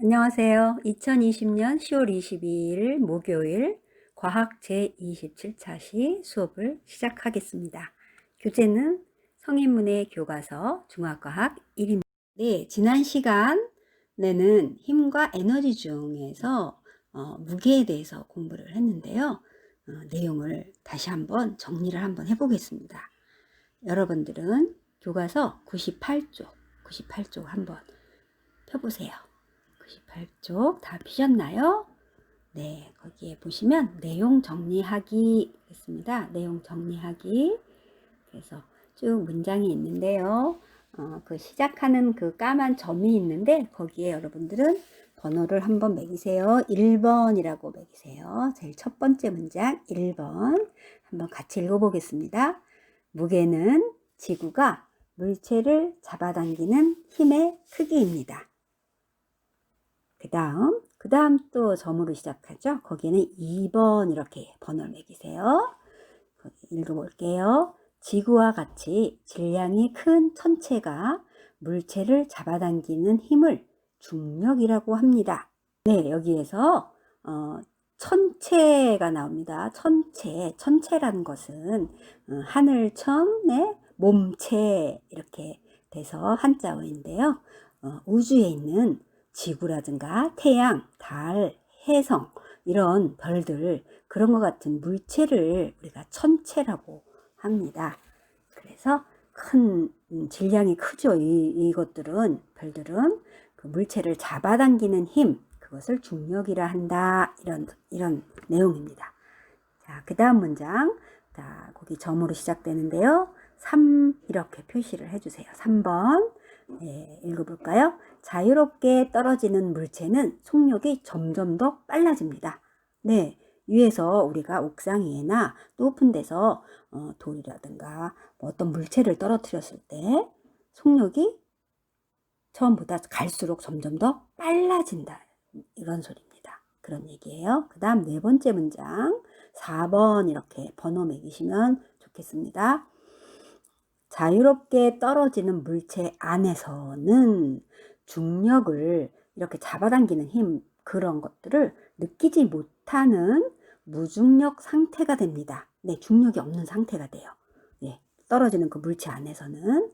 안녕하세요. 2020년 10월 22일 목요일 과학 제27차 시 수업을 시작하겠습니다. 교재는 성인문의 교과서 중학과학 1인 네, 지난 시간에는 힘과 에너지 중에서 어, 무게에 대해서 공부를 했는데요. 어, 내용을 다시 한번 정리를 한번 해보겠습니다. 여러분들은 교과서 98쪽, 98쪽 한번 펴보세요. 98쪽 다 피셨나요? 네, 거기에 보시면 내용 정리하기 있습니다. 내용 정리하기. 그래서 쭉 문장이 있는데요. 어, 그 시작하는 그 까만 점이 있는데 거기에 여러분들은 번호를 한번 매기세요. 1번이라고 매기세요. 제일 첫 번째 문장 1번 한번 같이 읽어보겠습니다. 무게는 지구가 물체를 잡아당기는 힘의 크기입니다. 그 다음, 그 다음 또 점으로 시작하죠. 거기는 2번 이렇게 번호를 매기세요. 읽어볼게요. 지구와 같이 질량이 큰 천체가 물체를 잡아당기는 힘을 중력이라고 합니다. 네, 여기에서 어, 천체가 나옵니다. 천체, 천체라는 것은 어, 하늘천의 몸체 이렇게 돼서 한자어인데요. 어, 우주에 있는 지구라든가 태양, 달, 해성 이런 별들 그런 것 같은 물체를 우리가 천체라고 합니다. 그래서 큰 음, 질량이 크죠. 이, 이것들은 별들은 그 물체를 잡아당기는 힘 그것을 중력이라 한다. 이런 이런 내용입니다. 자, 그 다음 문장. 자, 거기 점으로 시작되는데요. 3 이렇게 표시를 해 주세요. 3번. 네, 읽어볼까요? 자유롭게 떨어지는 물체는 속력이 점점 더 빨라집니다. 네, 위에서 우리가 옥상 위에나 높은 데서 어, 돌이라든가 뭐 어떤 물체를 떨어뜨렸을 때 속력이 처음보다 갈수록 점점 더 빨라진다. 이런 소리입니다. 그런 얘기예요. 그 다음 네 번째 문장 4번 이렇게 번호 매기시면 좋겠습니다. 자유롭게 떨어지는 물체 안에서는 중력을 이렇게 잡아당기는 힘 그런 것들을 느끼지 못하는 무중력 상태가 됩니다. 네, 중력이 없는 상태가 돼요. 네, 떨어지는 그 물체 안에서는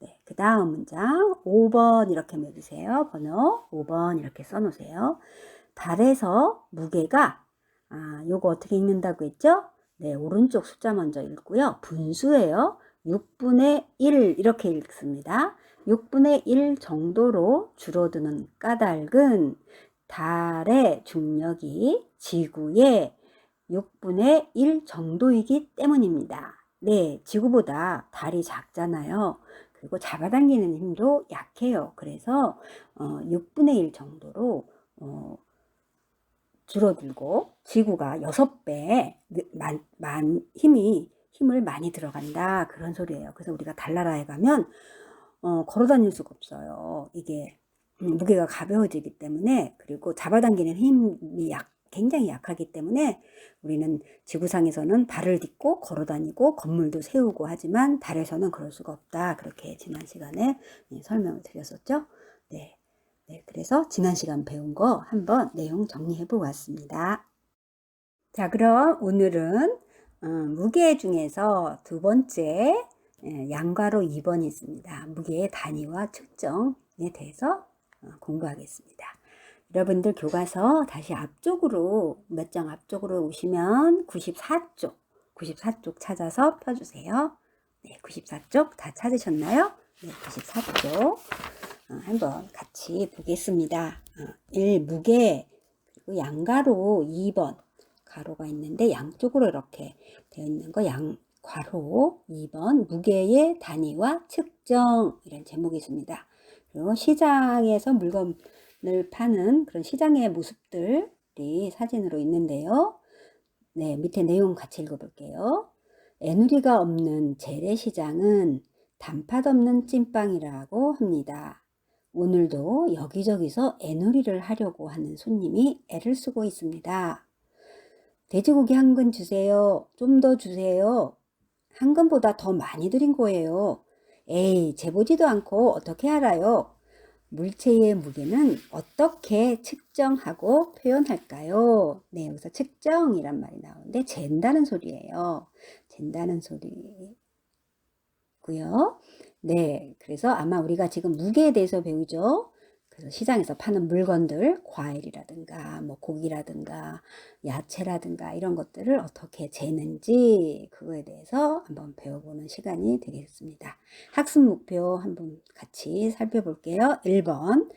네, 그 다음 문장 5번 이렇게 매주세요. 번호 5번 이렇게 써놓으세요. 달에서 무게가 아, 요거 어떻게 읽는다고 했죠? 네, 오른쪽 숫자 먼저 읽고요. 분수예요. 6분의 1 이렇게 읽습니다. 6분의 1 정도로 줄어드는 까닭은 달의 중력이 지구의 6분의 1 정도이기 때문입니다. 네, 지구보다 달이 작잖아요. 그리고 잡아당기는 힘도 약해요. 그래서 어, 6분의 1 정도로 어, 줄어들고 지구가 6배 만, 만 힘이 힘을 많이 들어간다 그런 소리예요. 그래서 우리가 달나라에 가면 어, 걸어 다닐 수가 없어요. 이게 음, 무게가 가벼워지기 때문에 그리고 잡아당기는 힘이 약 굉장히 약하기 때문에 우리는 지구상에서는 발을 딛고 걸어 다니고 건물도 세우고 하지만 달에서는 그럴 수가 없다. 그렇게 지난 시간에 네, 설명을 드렸었죠. 네. 네. 그래서 지난 시간 배운 거 한번 내용 정리해 보고 왔습니다. 자, 그럼 오늘은 어, 무게 중에서 두 번째 예, 양가로 2번이 있습니다. 무게의 단위와 측정에 대해서 어, 공부하겠습니다. 여러분들 교과서 다시 앞쪽으로 몇 장 앞쪽으로 오시면 94쪽 94쪽 찾아서 펴주세요. 네, 94쪽 다 찾으셨나요? 네, 94쪽 어, 한번 같이 보겠습니다. 어, 1 무게 그리고 양가로 2번 가로가 있는데 양쪽으로 이렇게 되어 있는 거 양 괄호 2번 무게의 단위와 측정 이런 제목이 있습니다. 그리고 시장에서 물건을 파는 그런 시장의 모습들이 사진으로 있는데요. 네, 밑에 내용 같이 읽어볼게요. 에누리가 없는 재래시장은 단팥 없는 찐빵이라고 합니다. 오늘도 여기저기서 에누리를 하려고 하는 손님이 애를 쓰고 있습니다. 돼지고기 한 근 주세요. 좀 더 주세요. 한 근보다 더 많이 드린 거예요. 에이, 재보지도 않고 어떻게 알아요? 물체의 무게는 어떻게 측정하고 표현할까요? 네, 여기서 측정이란 말이 나오는데 잰다는 소리예요. 잰다는 소리고요. 네, 그래서 아마 우리가 지금 무게에 대해서 배우죠. 시장에서 파는 물건들, 과일이라든가 뭐 고기라든가 야채라든가 이런 것들을 어떻게 재는지 그거에 대해서 한번 배워보는 시간이 되겠습니다. 학습 목표 한번 같이 살펴볼게요. 1번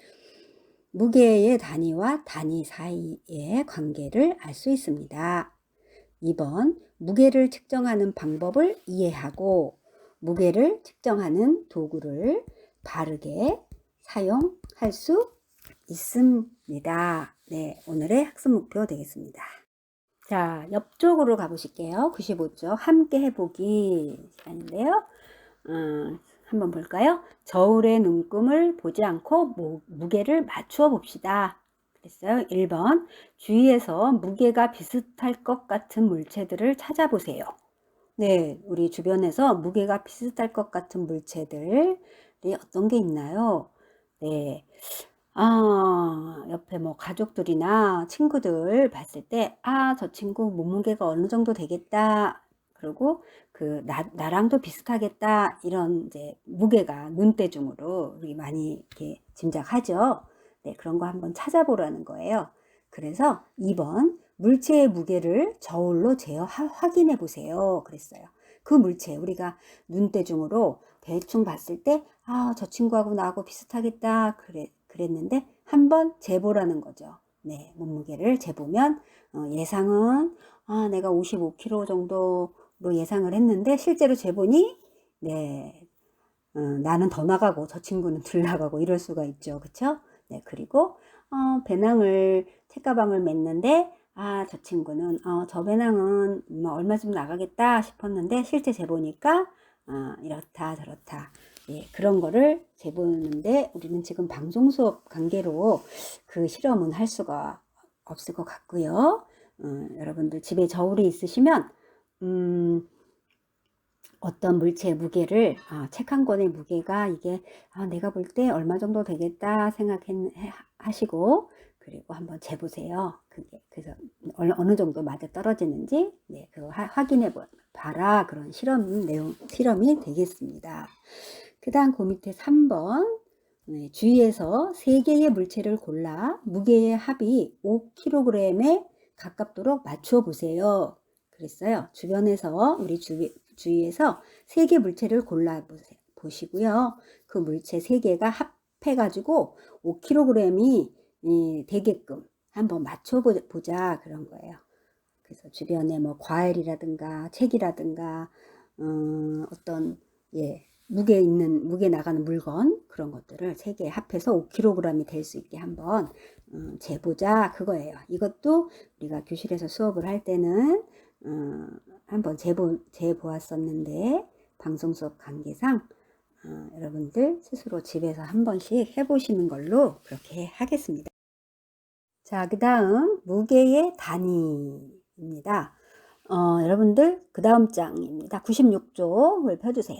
무게의 단위와 단위 사이의 관계를 알 수 있습니다. 2번 무게를 측정하는 방법을 이해하고 무게를 측정하는 도구를 바르게 사용 할 수 있습니다. 네, 오늘의 학습 목표 되겠습니다. 자, 옆쪽으로 가보실게요. 95쪽 함께 해보기 시간인데요. 어, 한번 볼까요? 저울의 눈금을 보지 않고 무, 무게를 맞추어 봅시다. 그랬어요. 1번 주위에서 무게가 비슷할 것 같은 물체들을 찾아보세요. 네, 우리 주변에서 무게가 비슷할 것 같은 물체들이 어떤 게 있나요? 네. 아, 옆에 뭐 가족들이나 친구들 봤을 때, 아, 저 친구 몸무게가 어느 정도 되겠다. 그리고 그, 나, 나랑도 비슷하겠다. 이런 이제 무게가 눈대중으로 우리 많이 이렇게 짐작하죠. 네, 그런 거 한번 찾아보라는 거예요. 그래서 2번, 물체의 무게를 저울로 재어 하- 확인해 보세요. 그랬어요. 그 물체, 우리가 눈대중으로 대충 봤을 때, 아, 저 친구하고 나하고 비슷하겠다. 그래, 그랬는데, 한번 재보라는 거죠. 네, 몸무게를 재보면, 어, 예상은, 아, 내가 55kg 정도로 예상을 했는데, 실제로 재보니, 네, 어, 나는 더 나가고, 저 친구는 덜 나가고, 이럴 수가 있죠. 그쵸? 네, 그리고, 어, 배낭을, 책가방을 맸는데, 아, 저 친구는, 어, 저 배낭은 뭐 얼마쯤 나가겠다 싶었는데, 실제 재보니까, 아, 이렇다 저렇다 예, 그런 거를 재보는데 우리는 지금 방송 수업 관계로 그 실험은 할 수가 없을 것 같고요. 어, 여러분들 집에 저울이 있으시면 음, 어떤 물체의 무게를 아, 책 한 권의 무게가 이게 아, 내가 볼 때 얼마 정도 되겠다 생각하시고 그리고 한번 재보세요. 그게 그래서 어느, 어느 정도 맞아 떨어지는지 네, 하- 확인해 보- 봐라 그런 실험 내용 실험이 되겠습니다. 그 다음 그 밑에 3번 네, 주위에서 세 개의 물체를 골라 무게의 합이 5kg에 가깝도록 맞추어 보세요. 그랬어요. 주변에서 우리 주위, 주위에서 세개 물체를 골라. 보시고요. 그 물체 세 개가 합해가지고 5kg이 되게끔 한번 맞춰보자 그런 거예요. 그래서 주변에 뭐 과일이라든가 책이라든가 어, 어떤 예 무게 있는 무게 나가는 물건 그런 것들을 세 개 합해서 5kg이 될 수 있게 한번 어, 재보자 그거예요. 이것도 우리가 교실에서 수업을 할 때는 어, 한번 재보 재보았었는데 방송 수업 관계상 어, 여러분들 스스로 집에서 한 번씩 해보시는 걸로 그렇게 하겠습니다. 자, 그 다음 무게의 단위입니다. 어, 여러분들 그 다음 장입니다. 96쪽을 펴주세요.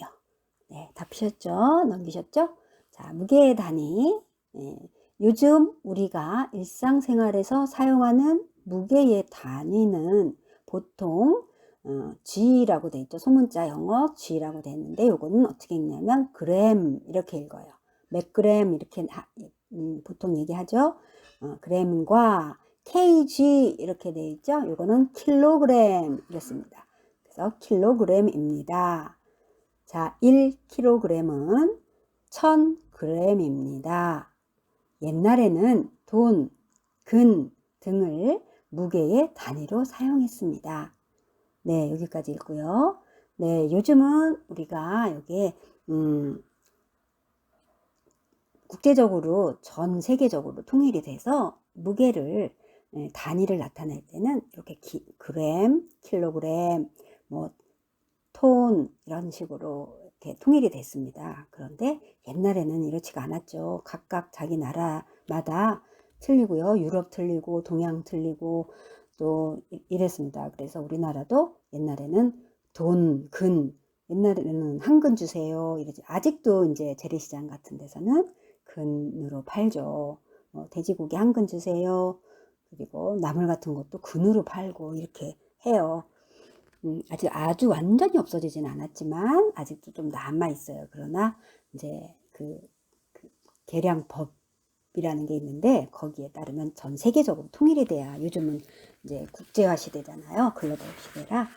네, 다 피셨죠? 넘기셨죠? 자, 무게의 단위. 네, 요즘 우리가 일상생활에서 사용하는 무게의 단위는 보통 어, G라고 돼 있죠. 소문자 영어 G라고 돼 있는데 요거는 어떻게 읽냐면 그램 이렇게 읽어요. 몇 그램 이렇게 하, 음, 보통 얘기하죠. 어, 그램과 kg 이렇게 돼 있죠. 요거는 킬로그램 이렇습니다. 그래서 킬로그램입니다. 자, 1kg은 1000g입니다. 옛날에는 돈, 근 등을 무게의 단위로 사용했습니다. 네, 여기까지 읽고요. 네, 요즘은 우리가 여기에 음, 국제적으로 전 세계적으로 통일이 돼서 무게를 예, 단위를 나타낼 때는 이렇게 기, 그램, 킬로그램, 뭐 톤 이런 식으로 이렇게 통일이 됐습니다. 그런데 옛날에는 이렇지가 않았죠. 각각 자기 나라마다 틀리고요. 유럽 틀리고 동양 틀리고 또 이랬습니다. 그래서 우리나라도 옛날에는 돈, 근, 옛날에는 한 근 주세요. 이러지. 아직도 이제 재래시장 같은 데서는 근으로 팔죠. 뭐 돼지고기 한 근 주세요. 그리고 나물 같은 것도 근으로 팔고 이렇게 해요. 음, 아직 아주 완전히 없어지진 않았지만 아직도 좀 남아 있어요. 그러나 이제 그, 그 계량법이라는 게 있는데 거기에 따르면 전 세계적으로 통일이 돼야 요즘은 이제 국제화 시대잖아요. 글로벌 시대라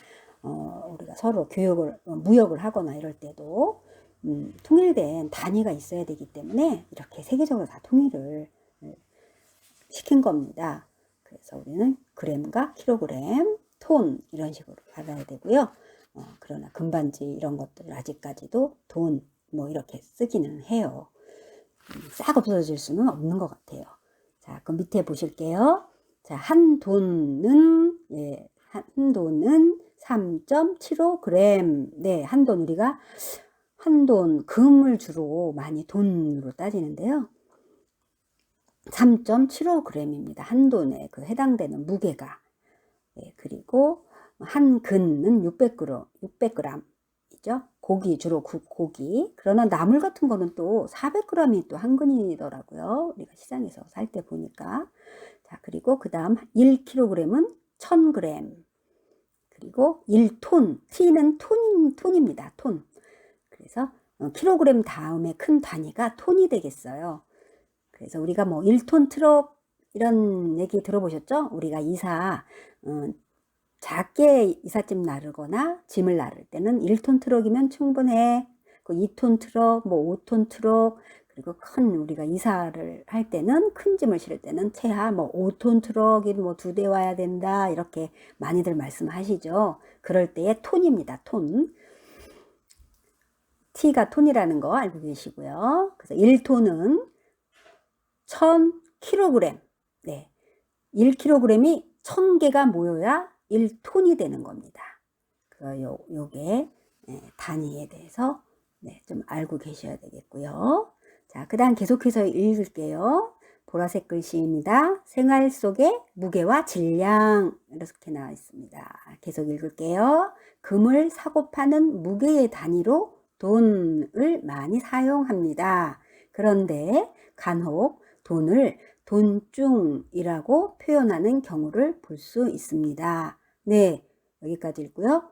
어, 우리가 서로 교육을 어, 무역을 하거나 이럴 때도 음, 통일된 단위가 있어야 되기 때문에 이렇게 세계적으로 다 통일을 어, 시킨 겁니다. 그래서 우리는 그램과 킬로그램, 톤 이런 식으로 알아야 되고요. 어, 그러나 금반지 이런 것들 아직까지도 돈 뭐 이렇게 쓰기는 해요. 음, 싹 없어질 수는 없는 것 같아요. 자, 그럼 밑에 보실게요. 자, 한 돈은 예, 한 돈은 3.75g. 네, 한 돈 우리가 한 돈 금을 주로 많이 돈으로 따지는데요. 3.75g입니다. 한 돈에 그 해당되는 무게가. 네, 그리고 한 근은 600g, 600g이죠. 고기 주로 구, 고기. 그러나 나물 같은 거는 또 400g이 또 한 근이더라고요. 우리가 시장에서 살 때 보니까. 자, 그리고 그다음 1kg은 1000g. 그리고 1톤. T는 톤, 톤입니다. 톤. 그래서 어, 킬로그램 다음에 큰 단위가 톤이 되겠어요. 그래서 우리가 뭐 1톤 트럭 이런 얘기 들어보셨죠? 우리가 이사 어, 작게 이삿짐 나르거나 짐을 나를 때는 1톤 트럭이면 충분해. 그 2톤 트럭, 뭐 5톤 트럭, 그리고 큰 우리가 이사를 할 때는 큰 짐을 실을 때는 최하 뭐 5톤 트럭이 뭐 두 대 와야 된다 이렇게 많이들 말씀하시죠. 그럴 때의 톤입니다. 톤. T가 톤이라는 거 알고 계시고요. 그래서 1톤은 1000kg. 네. 1kg이 1000개가 모여야 1톤이 되는 겁니다. 그 요, 요게 네, 단위에 대해서 네, 좀 알고 계셔야 되겠고요. 자, 그 다음 계속해서 읽을게요. 보라색 글씨입니다. 생활 속의 무게와 질량 이렇게 나와 있습니다. 계속 읽을게요. 금을 사고 파는 무게의 단위로 돈을 많이 사용합니다. 그런데 간혹 돈을 돈중이라고 표현하는 경우를 볼 수 있습니다. 네, 여기까지 읽고요.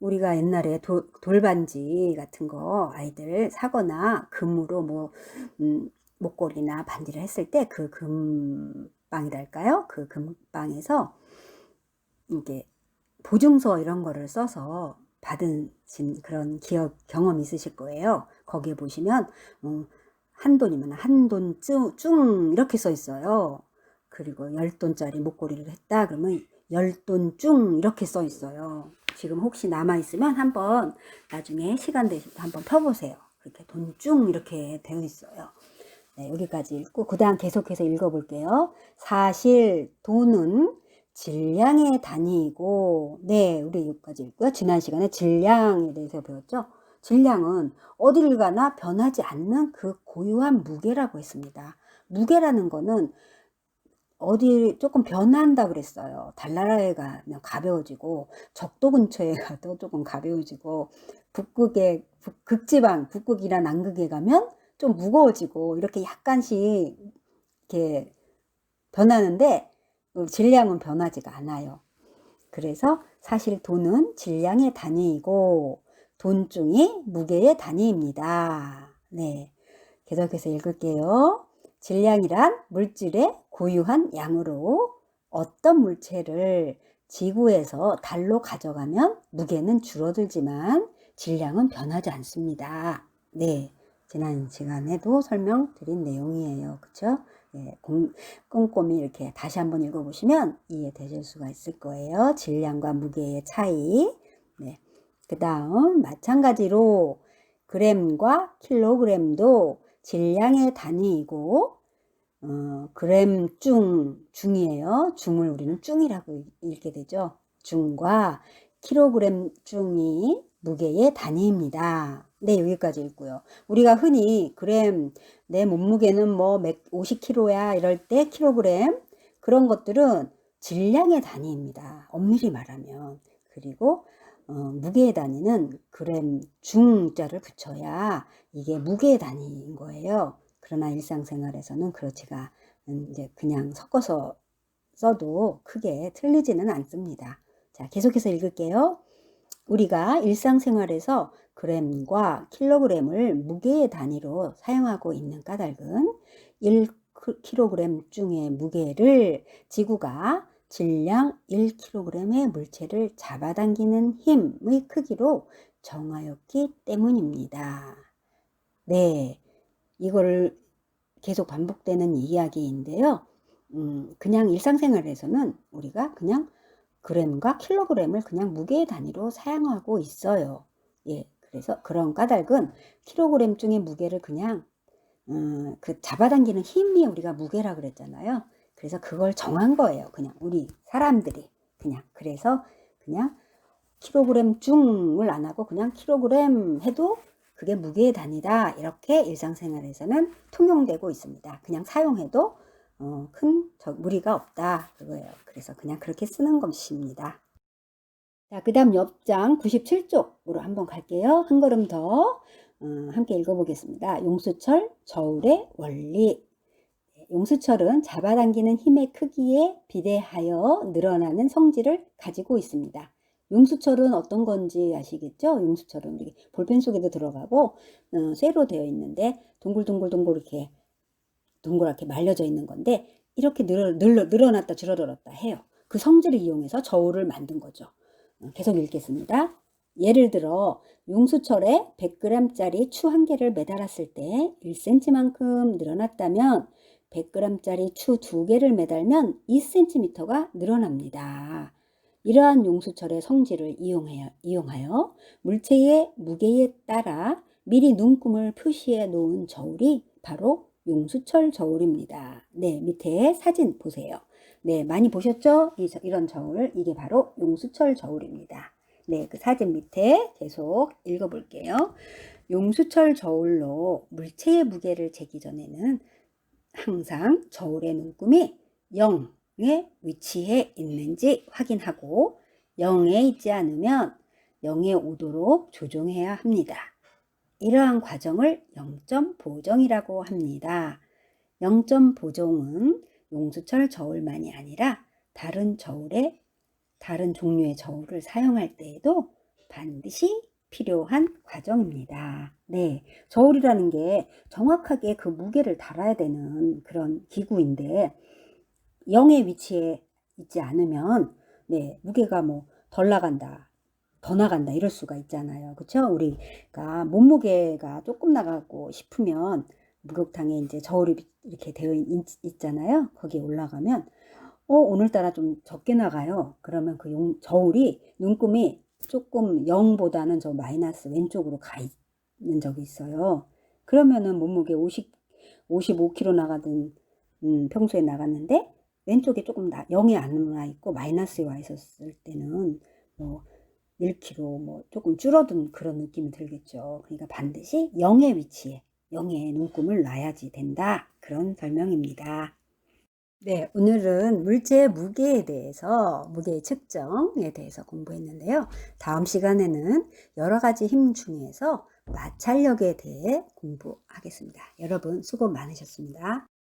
우리가 옛날에 도, 돌반지 같은 거 아이들 사거나 금으로 뭐 음, 목걸이나 반지를 했을 때 그 금방이랄까요? 그 금방에서 이게 보증서 이런 거를 써서 받은 그런 기억 경험 있으실 거예요. 거기에 보시면 어, 한 돈이면 한돈쭉 이렇게 써 있어요. 그리고 열 돈짜리 목걸이를 했다 그러면 열돈쭉 이렇게 써 있어요. 지금 혹시 남아 있으면 한번 나중에 시간 되실 때 한번 펴보세요. 이렇게 돈쭉 이렇게 되어 있어요. 네, 여기까지 읽고 그 다음 계속해서 읽어볼게요. 사실 돈은 질량의 단위이고 네 우리 여기까지 읽고요. 지난 시간에 질량에 대해서 배웠죠. 질량은 어딜 가나 변하지 않는 그 고유한 무게라고 했습니다. 무게라는 거는 어디 조금 변한다 그랬어요. 달나라에 가면 가벼워지고 적도 근처에 가도 조금 가벼워지고 북극에 북, 극지방 북극이나 남극에 가면 좀 무거워지고 이렇게 약간씩 이렇게 변하는데 질량은 변하지가 않아요. 그래서 사실 돈은 질량의 단위이고 돈중이 무게의 단위입니다. 네. 계속해서 읽을게요. 질량이란 물질의 고유한 양으로 어떤 물체를 지구에서 달로 가져가면 무게는 줄어들지만 질량은 변하지 않습니다. 네. 지난 시간에도 설명드린 내용이에요. 그쵸? 네, 공, 꼼꼼히 이렇게 다시 한번 읽어보시면 이해되실 수가 있을 거예요. 질량과 무게의 차이. 네. 그 다음 마찬가지로 그램과 킬로그램도 질량의 단위이고 어, 그램 중, 중이에요. 중을 우리는 중이라고 읽게 되죠. 중과 킬로그램 중이 무게의 단위입니다. 네, 여기까지 읽고요. 우리가 흔히 그램, 내 몸무게는 뭐 50kg야 이럴 때 킬로그램 그런 것들은 질량의 단위입니다. 엄밀히 말하면. 그리고 어, 무게의 단위는 그램 중자를 붙여야 이게 무게의 단위인 거예요. 그러나 일상생활에서는 그렇지가 않- 이제 그냥 섞어서 써도 크게 틀리지는 않습니다. 자, 계속해서 읽을게요. 우리가 일상생활에서 그램과 킬로그램을 무게의 단위로 사용하고 있는 까닭은 1kg 중의 무게를 지구가 질량 1kg의 물체를 잡아당기는 힘의 크기로 정하였기 때문입니다. 네, 이거를 계속 반복되는 이야기인데요. 음, 그냥 일상생활에서는 우리가 그냥 그램과 킬로그램을 그냥 무게의 단위로 사용하고 있어요. 예, 그래서 그런 까닭은 킬로그램 중의 무게를 그냥 음, 그 잡아당기는 힘이 우리가 무게라 그랬잖아요. 그래서 그걸 정한 거예요. 그냥 우리 사람들이 그냥 그래서 그냥 킬로그램 중을 안 하고 그냥 킬로그램 해도 그게 무게의 단위다. 이렇게 일상생활에서는 통용되고 있습니다. 그냥 사용해도 어, 큰 저- 무리가 없다. 그거예요. 그래서 그냥 그렇게 쓰는 것입니다. 자, 그 다음 옆장 97쪽으로 한번 갈게요. 한 걸음 더 어, 함께 읽어보겠습니다. 용수철 저울의 원리. 용수철은 잡아당기는 힘의 크기에 비례하여 늘어나는 성질을 가지고 있습니다. 용수철은 어떤 건지 아시겠죠? 용수철은 볼펜 속에도 들어가고 어, 쇠로 되어 있는데 동글동글동글 이렇게 동그랗게 말려져 있는 건데 이렇게 늘어, 늘어, 늘어났다 줄어들었다 해요. 그 성질을 이용해서 저울을 만든 거죠. 어, 계속 읽겠습니다. 예를 들어 용수철에 100g짜리 추 한 개를 매달았을 때 1cm만큼 늘어났다면 100g짜리 추 두 개를 매달면 2cm가 늘어납니다. 이러한 용수철의 성질을 이용하여, 이용하여 물체의 무게에 따라 미리 눈금을 표시해 놓은 저울이 바로 용수철 저울입니다. 네, 밑에 사진 보세요. 네, 많이 보셨죠? 이, 이런 저울, 이게 바로 용수철 저울입니다. 네, 그 사진 밑에 계속 읽어볼게요. 용수철 저울로 물체의 무게를 재기 전에는 항상 저울의 눈금이 0에 위치해 있는지 확인하고 0에 있지 않으면 0에 오도록 조정해야 합니다. 이러한 과정을 0점 보정이라고 합니다. 0점 보정은 용수철 저울만이 아니라 다른 저울에 다른 종류의 저울을 사용할 때에도 반드시 필요한 과정입니다. 네. 저울이라는 게 정확하게 그 무게를 달아야 되는 그런 기구인데 0의 위치에 있지 않으면 네, 무게가 뭐 덜 나간다. 더 나간다 이럴 수가 있잖아요. 그렇죠? 우리가 몸무게가 조금 나가고 싶으면 목욕탕에 이제 저울이 이렇게 되어 있, 잖아요 거기에 올라가면 어 오늘따라 좀 적게 나가요. 그러면 그 용, 저울이 눈금이 조금 0보다는 저 마이너스 왼쪽으로 가 있는 적이 있어요. 그러면은 몸무게 50 55kg 나가든 음, 평소에 나갔는데 왼쪽에 조금 나, 0이 안 와 있고 마이너스에 와 있었을 때는 뭐 1kg 뭐 조금 줄어든 그런 느낌이 들겠죠. 그러니까 반드시 0의 위치에 0의 눈금을 놔야지 된다. 그런 설명입니다. 네, 오늘은 물체의 무게에 대해서, 무게의 측정에 대해서 공부했는데요. 다음 시간에는 여러 가지 힘 중에서 마찰력에 대해 공부하겠습니다. 여러분 수고 많으셨습니다.